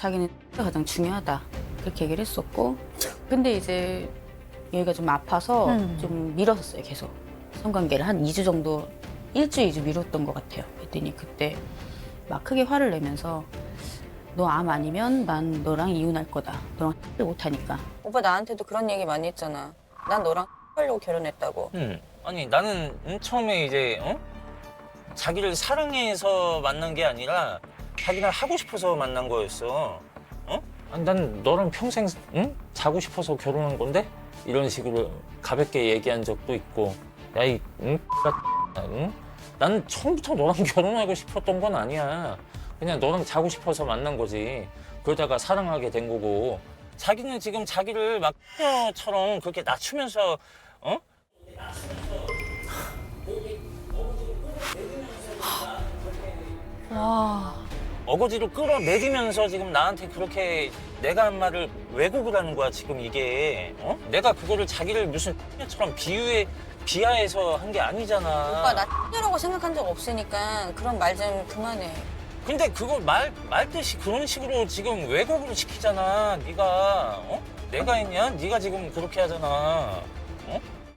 자기는 X가 가장 중요하다 그렇게 얘기를 했었고 근데 이제 여기가 좀 아파서 음. 좀 미뤘었어요 계속 성관계를 한 2주 정도 일주 2주 미뤘던 것 같아요 그랬더니 그때 막 크게 화를 내면서 너 암 아니면 난 너랑 이혼할 거다 너랑 X를 못하니까 오빠 나한테도 그런 얘기 많이 했잖아. 난 너랑 하려고 결혼했다고. 응. 아니 나는 응, 처음에 이제 어? 자기를 사랑해서 만난 게 아니라 자기랑 하고 싶어서 만난 거였어. 어? 아니, 난 너랑 평생 응? 자고 싶어서 결혼한 건데 이런 식으로 가볍게 얘기한 적도 있고 야이 응? 응? 난 처음부터 너랑 결혼하고 싶었던 건 아니야. 그냥 너랑 자고 싶어서 만난 거지. 그러다가 사랑하게 된 거고. 자기는 지금 자기를 막 처럼 그렇게 낮추면서 어? 와. 어거지로 끌어내리면서 지금 나한테 그렇게 내가 한 말을 왜곡을 하는 거야 지금 이게 어? 내가 그거를 자기를 무슨 처럼 비유해 비하해서 한 게 아니잖아. 오빠 나 X라고 생각한 적 없으니까 그런 말 좀 그만해. 근데 그걸 말 말듯이 그런 식으로 지금 왜곡으로 시키잖아. 네가 어? 내가 했냐? 네가 지금 그렇게 하잖아.